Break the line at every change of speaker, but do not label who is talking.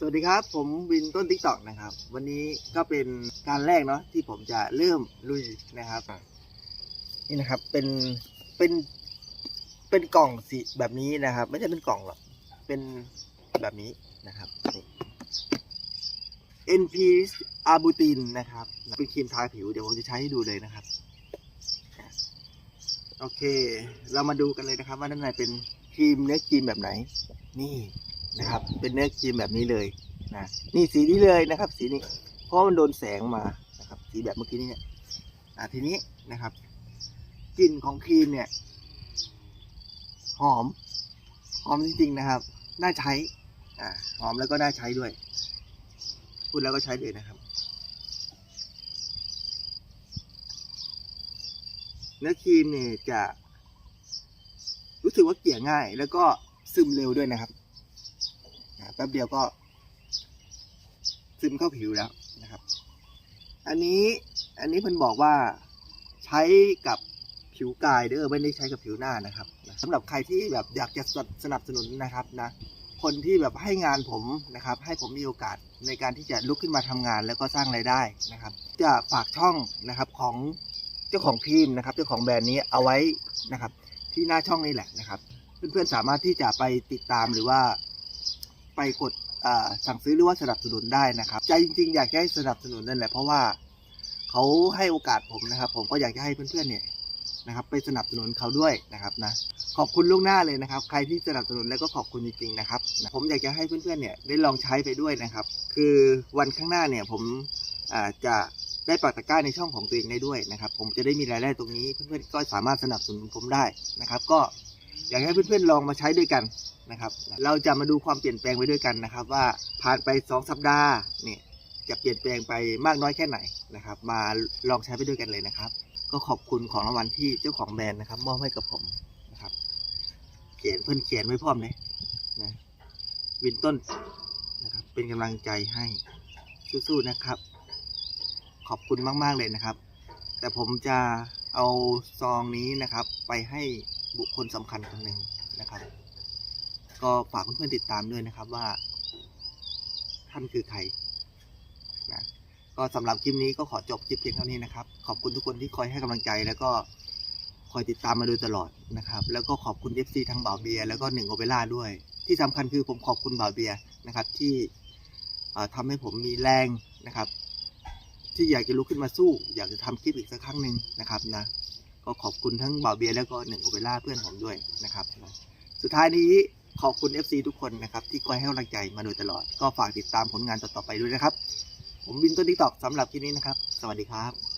สวัสดีครับ ผมวินต้นทิกตอกนะครับ วันนี้ก็เป็นการแรกเนาะที่ผมจะเริ่มลุยนะครับ นี่นะครับเป็นเป็นเป็นกล่องสีแบบนี้นะครับ ไม่ใช่เป็นกล่องหรอกเป็นแบบนี้นะครับนี่ NP อาบูตินนะครับ เป็นครีมทาผิว เดี๋ยวผมจะใช้ให้ดูเลยนะครับ โอเค เรามาดูกันเลยนะครับ ว่าด้านในเป็นครีมเนื้อครีมแบบไหน นี่ นะครับ เป็นเนื้อครีมแบบนี้เลยนะนี่สีนี้เลยนะครับ สีนี้ เพราะมันโดนแสงมานะครับ สีแบบเมื่อกี้นี้อะทีนี้นะครับกลิ่นของครีมเนี่ยหอมหอมจริงๆนะครับ น่าใช้อ่าหอมแล้วก็น่าใช้ด้วย พูดแล้วก็ใช้เลยนะครับ เนื้อครีมเนี่ยจะ รู้สึกว่าเกลี่ยง่าย แล้วก็ซึมเร็วด้วยนะครับ แป๊บเดียวก็ ซึมเข้าผิวแล้วนะครับ อันนี้อันนี้เพิ่นบอกว่าใช้กับผิวกายเด้อไม่ได้ใช้กับผิวหน้านะครับสำหรับใครที่แบบอยากจะสนับสนุนนะครับนะคนที่แบบให้งานผมนะครับ ให้ผมมีโอกาสในการที่จะลุกขึ้นมาทำงาน แล้วก็สร้างรายได้นะครับ จะฝากช่องนะครับของเจ้าของครีมนะครับ เจ้าของแบรนด์นี้เอาไว้นะครับ ที่หน้าช่องนี่แหละนะครับ เพื่อนๆสามารถที่จะไปติดตามหรือว่า ไปกดสั่งซื้อหรือว่าสนับสนุนได้นะครับ ใจจริงๆ อยากให้สนับสนุนนั่นแหละเพราะว่าเขาให้โอกาสผมนะครับ ผมก็อยากจะให้เพื่อนๆเนี่ยนะครับ ไปสนับสนุนเขาด้วยนะครับนะขอบคุณล่วงหน้าเลยนะครับ ใครที่สนับสนุนแล้วก็ขอบคุณจริงๆนะครับนะผมอยากจะให้เพื่อนๆเนี่ยได้ลองใช้ไปด้วยนะครับ คือวันข้างหน้าเนี่ยผมจะได้ปักตะก้าในช่องของตัวเองได้ด้วยนะครับ ผมจะได้มีรายได้ตรงนี้เพื่อนๆก็สามารถสนับสนุนผมได้นะครับ ก็อยากให้เพื่อนๆลองมาใช้ด้วยกัน นะครับ เราจะมาดูความเปลี่ยนแปลงไปด้วยกันนะครับ ว่าผ่านไป 2 สัปดาห์เนี่ยจะเปลี่ยนแปลงไปมากน้อยแค่ไหนนะครับ มาลองใช้ไปด้วยกันเลยนะครับ ก็ขอบคุณของรางวัลที่เจ้าของแบรนด์นะครับมอบให้กับผมนะครับ เขียนเพื่อนเขียนไว้พร้อมเลยนะวินต้นนะครับเป็นกำลังใจให้สู้ๆนะครับ ขอบคุณมาก ๆ เลยนะครับ แต่ผมจะเอาซองนี้นะครับ ไปให้บุคคลสำคัญคนหนึ่ง ก็ฝากเพื่อนๆติดตามด้วยนะครับว่า ท่านคือใครนะก็สำหรับคลิปนี้ก็ขอจบคลิปเพียงเท่านี้นะครับ ขอบคุณทุกคนที่คอยให้กำลังใจ แล้วก็คอยติดตามมาโดยตลอดนะครับ แล้วก็ขอบคุณ FC ทั้งบ่าวเบียร์แล้วก็หนึ่งโอเปร่าด้วย ที่สำคัญคือผมขอบคุณบ่าวเบียร์นะครับ ที่ทำให้ผมมีแรงนะครับ ที่อยากจะลุกขึ้นมาสู้ อยากจะทำคลิปอีกสักครั้งหนึ่งนะครับนะก็ขอบคุณทั้งบ่าวเบียร์แล้วก็หนึ่งโอเปร่าเพื่อนผมด้วยนะครับนะสุดท้ายนี้ ขอบคุณ FC ทุกคนนะครับ ที่คอยให้กำลังใจมาโดยตลอด ก็ฝากติดตามผลงานต่อๆไปด้วยนะครับ ผมวินต้นทิกตอกสำหรับที่นี้นะครับ สวัสดีครับ